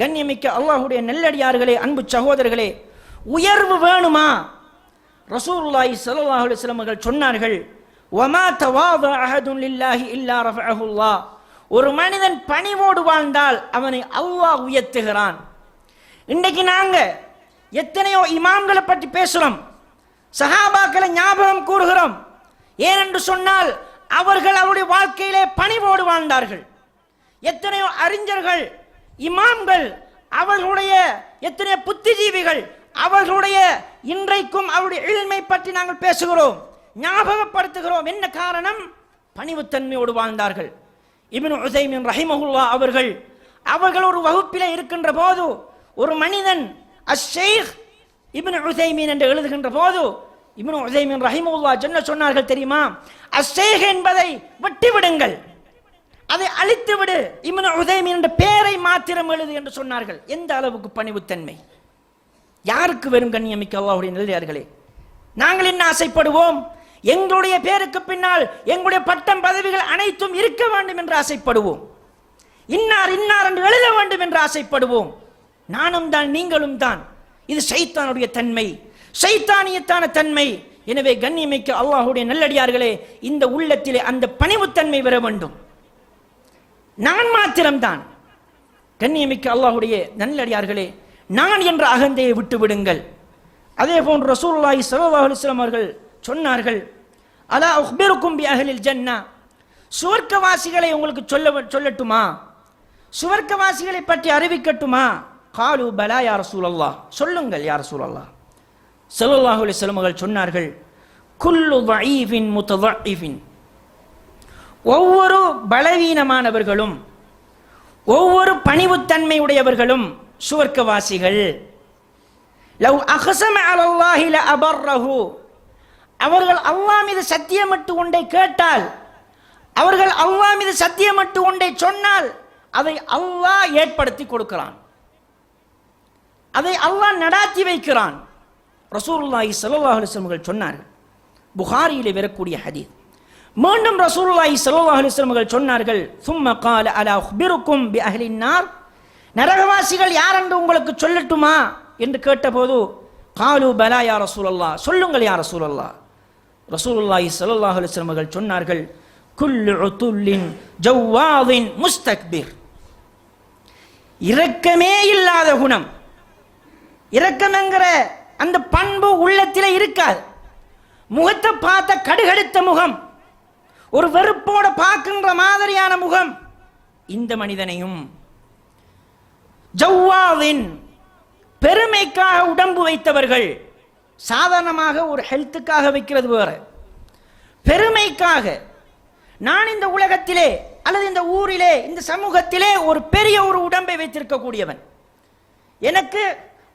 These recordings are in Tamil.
கண்ணியமிக்க அல்லாஹுடைய நெல்லடியார்களே அன்பு சகோதரர்களே உயர்வு வேணுமா? ரசூலுல்லாஹி சல்லாஹ் அலுவலமர்கள் சொன்னார்கள் வமா தவாத அஹதுன் இல்லா ரஃபஅஹுல்லாஹ் ஒரு மனிதன் பணிவோடு வாழ்ந்தால் அவனை அல்லாஹ் உயர்த்துகிறான். இன்றைக்கு நாங்க எத்தனையோ இமாம்களை பற்றி பேசுறோம் சஹாபாக்களை ஞாபகம் கூறுகிறோம். ஏனென்று சொன்னால் அவர்கள் அவருடைய வாழ்க்கையிலே பணிவோடு வாழ்ந்தார்கள். எத்தனையோ அறிஞர்கள் இமாம்கள் அவர்களுடைய எத்தனை புத்திஜீவிகள் அவர்களுடைய இன்றைக்கும் அவருடைய எளிமை பற்றி நாங்கள் பேசுகிறோம் ஞாபகப்படுத்துகிறோம். என்ன காரணம்? பணிவுத்தன்மையோடு வாழ்ந்தார்கள். இபின் உசைமின் ரஹிமஹுல்லா அவர்கள் அவர்கள் ஒரு வகுப்பில் இருக்கின்ற போது ஒரு மனிதன் அஷேக் இபின் உசைமீன் என்று எழுதுகின்ற போது இபின் உசைமின் ரஹிமஹுல்லா என்ன சொன்னார்கள் தெரியுமா? அஷேக் என்பதை விட்டுவிடுங்கள். அதை அழித்துவிடு. விடு இப்னு என்ற பெயரை மாத்திரம் எழுது என்று சொன்னார்கள். எந்த அளவுக்கு பணிவுத்தன்மை? யாருக்கு வெறும் கண்ணியமிக்க அல்லாஹுடைய நல்லியார்களே நாங்கள் என்ன ஆசைப்படுவோம்? எங்களுடைய பேருக்கு பின்னால் எங்களுடைய பட்டம் பதவிகள் அனைத்தும் இருக்க வேண்டும் என்று ஆசைப்படுவோம். இன்னார் இன்னார் என்று எழுத வேண்டும் என்று ஆசைப்படுவோம். நானும் தான் நீங்களும் தான். இது சைத்தானுடைய தன்மை. சைத்தானியத்தான தன்மை. எனவே கண்ணியமிக்க அல்லாஹுடைய நல்லடியார்களே இந்த உள்ளத்திலே அந்த பணிவுத்தன்மை வர வேண்டும். நான் மாத்திரம்தான். கண்ணியமிக்க அல்லாஹுடைய நல்லடியார்களே நான் என்ற அகந்தையை விட்டு விடுங்கள் அதே போன்று ரசூல்லாஹி சல்லாஹ் அலுவலாம் அவர்கள் சொன்னார்கள் அலா உஹ்பிருக்கும் பி அகலில் ஜன்னா? சுவர்க்கவாசிகளை உங்களுக்கு சொல்ல சொல்லட்டுமா? சுவர்க்கவாசிகளை பற்றி அறிவிக்கட்டுமா? காலு பலா யார் சூழல்லா சொல்லுங்கள் யார் சூழல்லா சல்லாஹ் அலுவலாம் சொன்னார்கள் குல்லு வஈஃபின் முத்தீஃபின் ஒவ்வொரு பலவீனமானவர்களும் ஒவ்வொரு பணிவுத்தன்மை உடையவர்களும் சுவர்க்கவாசிகள். லவ் அகசம அலல்லாஹி அபர்ரஹு அவர்கள் அல்லா மீது சத்தியமிட்டு ஒன்றை கேட்டால் அவர்கள் அல்லா மீது சத்தியமிட்டு ஒன்றை சொன்னால் அதை அல்லாஹ் ஏற்படுத்தி கொடுக்கிறான். அதை அல்லாஹ் நடாத்தி வைக்கிறான். ரசூல்லாஹி சல்லாஹ் அலைஹி சொன்னார்கள். புகாரியில் வரக்கூடிய ஹதீத் மீண்டும் ரசூல்லாய் சல்லா அலிஸ்லமர்கள் சொன்னார்கள் சும்ம கால அலா உஹ்பிருக்கும் பி அஹ்லின்னார் நரகவாசிகள் யார் என்று உங்களுக்கு சொல்லட்டுமா? என்று கேட்டபோது காலு பலா யா ரசூலல்லா. சொல்லுங்கள் யா ரசூலல்லா. ரசூலுல்லாஹி சல்லாஹ் அலுவலமர்கள் சொன்னார்கள் குல்லு உத்துல்லின் ஜவ்வாவின் முஸ்தக்பிர். இரக்கமே இல்லாத குணம். இரக்கம்ங்கிற அந்த பண்பு உள்ளத்தில் இருக்காது. முகத்தை பார்த்த கடுகடுத்த முகம். ஒரு வெறுப்போட பார்க்கின்ற மாதிரியான முகம் இந்த மனிதனையும். ஜவ்வாவின் பெருமைக்காக உடம்பு வைத்தவர்கள் சாதாரணமாக ஒரு ஹெல்த்துக்காக வைக்கிறது வேற. பெருமைக்காக நான் இந்த உலகத்திலே அல்லது இந்த ஊரிலே இந்த சமூகத்திலே ஒரு பெரிய ஒரு உடம்பை வைத்திருக்கக்கூடியவன். எனக்கு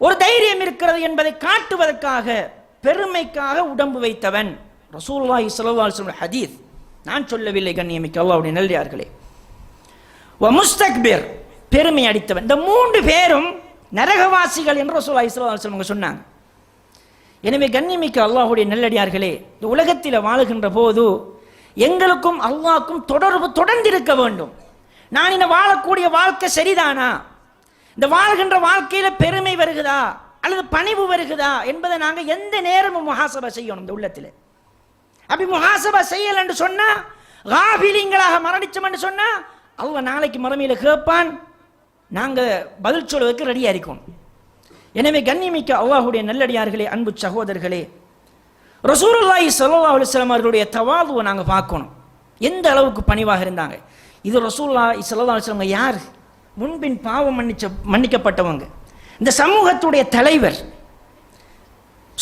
ஒரு தைரியம் இருக்கிறது என்பதை காட்டுவதற்காக பெருமைக்காக உடம்பு வைத்தவன் ரசூலுல்லாஹி சலவால் அலைஹி ஹதீஸ். நான் சொல்லவில்லை கண்ணியமிக்க அல்லாவுடைய நல்லியார்களே வ முஸ்தக்பிர் பெருமை அடித்தவன். இந்த மூன்று பேரும் நரகவாசிகள் என்று ரசூலுல்லாஹி இஸ்லாம் சொன்னாங்க. எனவே கண்ணியமிக்க அல்லாஹுடைய நல்லடியார்களே இந்த உலகத்தில் வாழுகின்ற போது எங்களுக்கும் அல்லாஹ்க்கும் தொடர்பு தொடர்ந்து இருக்க வேண்டும். நான் இந்த வாழக்கூடிய வாழ்க்கை சரிதானா? இந்த வாழ்கின்ற வாழ்க்கையில் பெருமை வருகுதா? அல்லது பணிவு வருகுதா? என்பதை நாங்கள் எந்த நேரமும் மகாசபை செய்யணும் இந்த உள்ளத்தில். அப்படி முகாசபா செய்யல என்று சொன்னா காபிலிங்களாக மரணிச்சோம் என்று சொன்னா நாளைக்கு மறுமையில் கேட்பான் நாங்க பதில் சொல்வதற்கு ரெடியா இருக்கோம் எனவே கண்ணியமிக்க அல்லாஹுடைய நல்லடியார்களே அன்பு சகோதரர்களே ரசூலுல்லாஹி சல்லா அலைஹி அவர்களுடைய தவாதுவை நாங்கள் பார்க்கணும். எந்த அளவுக்கு பணிவாக இருந்தாங்க? இது ரசூல்லா சல்லா அலைஹி யார்? முன்பின் பாவம் மன்னிச்ச மன்னிக்கப்பட்டவங்க. இந்த சமூகத்துடைய தலைவர்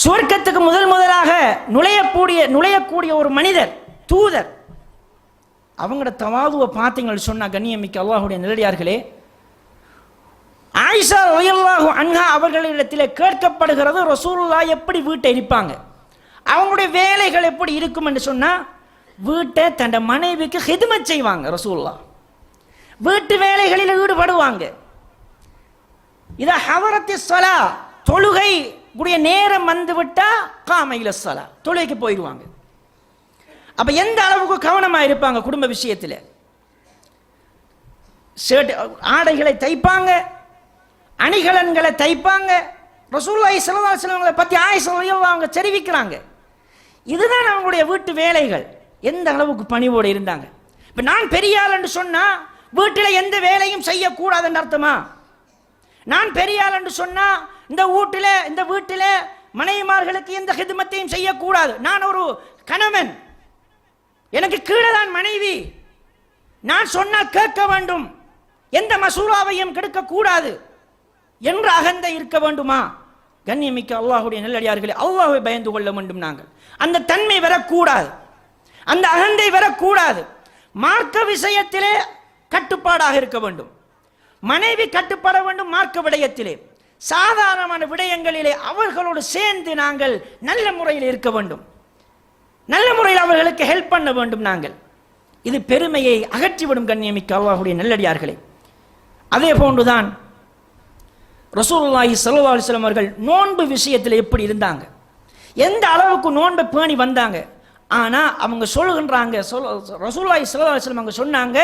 சுவர்க்கத்துக்கு முதல் முதலாக நுழையக்கூடிய நுழையக்கூடிய ஒரு மனிதர் தூதர். அவங்களோட தவாதுவை பார்த்தீங்கன்னு சொன்னால் கண்ணியமிக்க அல்லாஹுடைய நிலடியார்களே ஆயிஷா ரலியல்லாஹு அன்ஹா அவர்களிடத்தில் கேட்கப்படுகிறது ரசூல்லா எப்படி வீட்டை இருப்பாங்க அவங்களுடைய வேலைகள் எப்படி இருக்கும் என்று சொன்னால் வீட்டை தன் மனைவிக்கு ஹெதுமை செய்வாங்க ரசூல்லா வீட்டு வேலைகளில் ஈடுபடுவாங்க. இதை ஹவரத்தி சொலா தொழுகை உடைய நேரம் வந்து விட்டா காமையில சலா. தொழுகைக்கு போயிடுவாங்க அப்ப எந்த அளவுக்கு கவனமா இருப்பாங்க குடும்ப விஷயத்தில்? ஷர்ட் ஆடைகளை தைப்பாங்க அணிகலன்களை தைப்பாங்க. ரசூல்லாய் சிலவாசலங்களை பற்றி ஆயுசலையும் அவங்க தெரிவிக்கிறாங்க. இதுதான் அவங்களுடைய வீட்டு வேலைகள். எந்த அளவுக்கு பணிவோடு இருந்தாங்க? இப்போ நான் பெரியாள் என்று சொன்னால் வீட்டில் எந்த வேலையும் செய்யக்கூடாதுன்னு அர்த்தமா? நான் பெரிய என்று சொன்னால் இந்த வீட்டில் இந்த வீட்டில் மனைவிமார்களுக்கு எந்த ஹிதமத்தையும் செய்யக்கூடாது. நான் ஒரு கணவன். எனக்கு கீழே தான் மனைவி. நான் சொன்னால் கேட்க வேண்டும். எந்த மசூராவையும் கெடுக்கக்கூடாது. என்ற அகந்தை இருக்க வேண்டுமா? கண்ணியமிக்க அல்லாஹுடைய நல்லடியார்களே அல்லாஹை பயந்து கொள்ள வேண்டும் நாங்கள். அந்த தன்மை வரக்கூடாது. அந்த அகந்தை வரக்கூடாது. மார்க்க விஷயத்திலே கட்டுப்பாடாக இருக்க வேண்டும். மனைவி கட்டுப்பட வேண்டும் மார்க்க விடயத்திலே. சாதாரணமான விடயங்களிலே அவர்களோடு சேர்ந்து நாங்கள் நல்ல முறையில் இருக்க வேண்டும். நல்ல முறையில் அவர்களுக்கு ஹெல்ப் பண்ண வேண்டும் நாங்கள். இது பெருமையை அகற்றிவிடும் கண்ணியமிக்க அல்லாஹுடைய நல்லடியார்களே. அதே போன்றுதான் ரசூல்லாஹி ஸல்லல்லாஹு அலிஸ்லாம் அவர்கள் நோன்பு விஷயத்தில் எப்படி இருந்தாங்க? எந்த அளவுக்கு நோன்பை பேணி வந்தாங்க? ஆனால் அவங்க சொல்லுகின்றாங்க சொல் ரசூல்லாஹி ஸல்லல்லாஹு அலிஸ்லாம் அவங்க சொன்னாங்க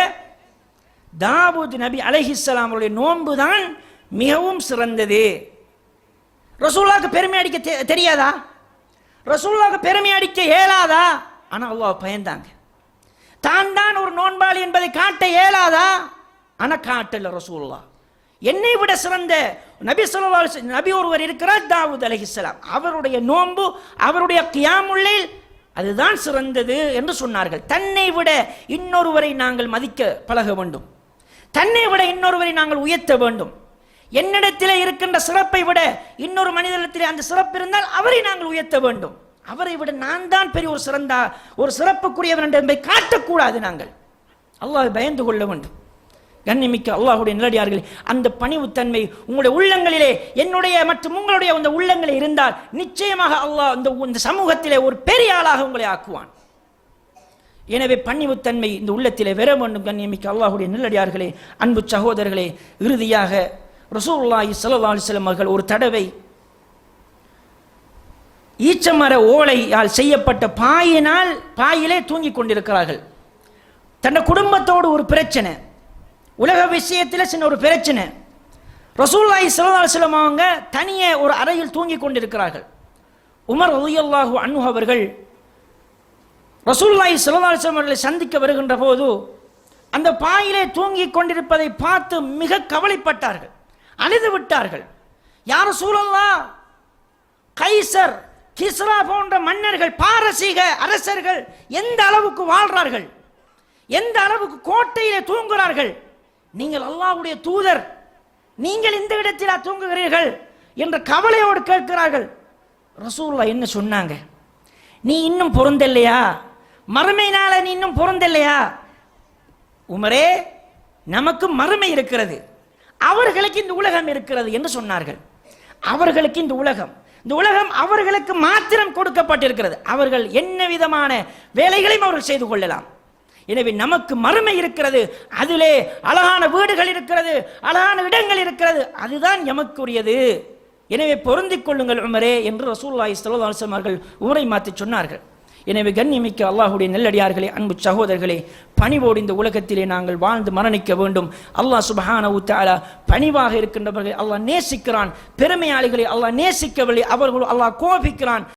தாவூத் நபி அலஹிஸ்லாம் அவருடைய நோன்பு தான் மிகவும் சிறந்தது. ரசூல்லாவுக்கு பெருமை அடிக்க தெ- தெரியாதா? ரசூல்லாக்கு பெருமை அடிக்க இயலாதா? ஆனால் அல்லாஹ் பயந்தாங்க. தான் தான் ஒரு நோன்பாளி என்பதை காட்ட இயலாதா? ஆனால் காட்டல ரசூல்லா என்னை விட சிறந்த நபி ஸல்லல்லாஹு நபி ஒருவர் இருக்கிறார் தாவூத் அலஹிஸ்லாம் அவருடைய நோன்பு அவருடைய கியாமுள்ளில் அதுதான் சிறந்தது என்று சொன்னார்கள். தன்னை விட இன்னொருவரை நாங்கள் மதிக்க பழக வேண்டும். தன்னை விட இன்னொருவரை நாங்கள் உயர்த்த வேண்டும். என்னிடத்திலே இருக்கின்ற சிறப்பை விட இன்னொரு மனிதனிடத்திலே அந்த சிறப்பு இருந்தால் அவரை நாங்கள் உயர்த்த வேண்டும். அவரை விட நான் தான் பெரிய ஒரு சிறந்தா ஒரு சிறப்புக்குரியவன் என்பதை காட்டக்கூடாது நாங்கள். அல்லாஹ் பயந்து கொள்ள வேண்டும். கண்ணிமிக்க அல்லாஹுடைய நிலடியார்களே அந்த பணிவுத்தன்மை உங்களுடைய உள்ளங்களிலே என்னுடைய மற்றும் உங்களுடைய அந்த உள்ளங்களில் இருந்தால் நிச்சயமாக அல்லாஹ் அந்த இந்த சமூகத்திலே ஒரு பெரிய ஆளாக உங்களை ஆக்குவான். எனவே பன்னிவுத்தன்மை இந்த உள்ளத்திலே வெற வேண்டும் கண்ணியமிக்க அல்லாஹுடைய நல்லடியார்களே அன்பு சகோதரர்களே. இறுதியாக ரசூல்லாஹி சல்லா அலிஸ்லம் அவர்கள் ஒரு தடவை ஈச்சமர ஓலையால் செய்யப்பட்ட பாயினால் பாயிலே தூங்கிக் கொண்டிருக்கிறார்கள். தன்னை குடும்பத்தோடு ஒரு பிரச்சனை. உலக விஷயத்தில் சின்ன ஒரு பிரச்சனை. ரசூல்லாய் சிலதாசலம் அவங்க தனியே ஒரு அறையில் தூங்கிக் கொண்டிருக்கிறார்கள். உமர் உதயல்லாஹு அன்ஹு அவர்கள் ரசூல்லாய் சிலதாசலம் அவர்களை சந்திக்க வருகின்ற போது அந்த பாயிலே தூங்கிக் கொண்டிருப்பதை பார்த்து மிக கவலைப்பட்டார்கள். அழுது விட்டார்கள். யார் சூழல்லா கைசர் கிஸ்ரா போன்ற மன்னர்கள் பாரசீக அரசர்கள் எந்த அளவுக்கு வாழ்றார்கள்? எந்த அளவுக்கு கோட்டையிலே தூங்குகிறார்கள் நீங்கள் அல்லாவுடைய தூதர். நீங்கள் இந்த இடத்தில் தூங்குகிறீர்கள் என்ற கவலையோடு கேட்கிறார்கள். ரசூல்லா என்ன சொன்னாங்க? நீ இன்னும் பொருந்தல்லையா மறுமையினால நீ இன்னும் பொருந்தில்லையா? உமரே நமக்கு மறுமை இருக்கிறது. அவர்களுக்கு இந்த உலகம் இருக்கிறது என்று சொன்னார்கள். அவர்களுக்கு இந்த உலகம். இந்த உலகம் அவர்களுக்கு மாத்திரம் கொடுக்கப்பட்டிருக்கிறது. அவர்கள் என்ன விதமான வேலைகளையும் அவர்கள் செய்து கொள்ளலாம். எனவே நமக்கு மறுமை இருக்கிறது. அதிலே அழகான வீடுகள் இருக்கிறது அழகான இடங்கள் இருக்கிறது. அதுதான் எமக்குரியது. எனவே பொருந்திக் கொள்ளுங்கள் உமரே என்று ரசூல்லாய் சல்லாஹம் அவர்கள் ஊரை மாற்றி சொன்னார்கள். எனவே கண்ணியமிக்க அல்லாஹுடைய நெல்லடியார்களே அன்பு சகோதரர்களே பணிவோடு இந்த உலகத்திலே நாங்கள் வாழ்ந்து மரணிக்க வேண்டும். அல்லாஹ் சுபஹான உத்தாலா பணிவாக இருக்கின்றவர்களை அல்லாஹ் நேசிக்கிறான். பெருமையாளிகளை அல்லாஹ் நேசிக்கவில்லை அவர்கள் அல்லாஹ் கோபிக்கிறான்.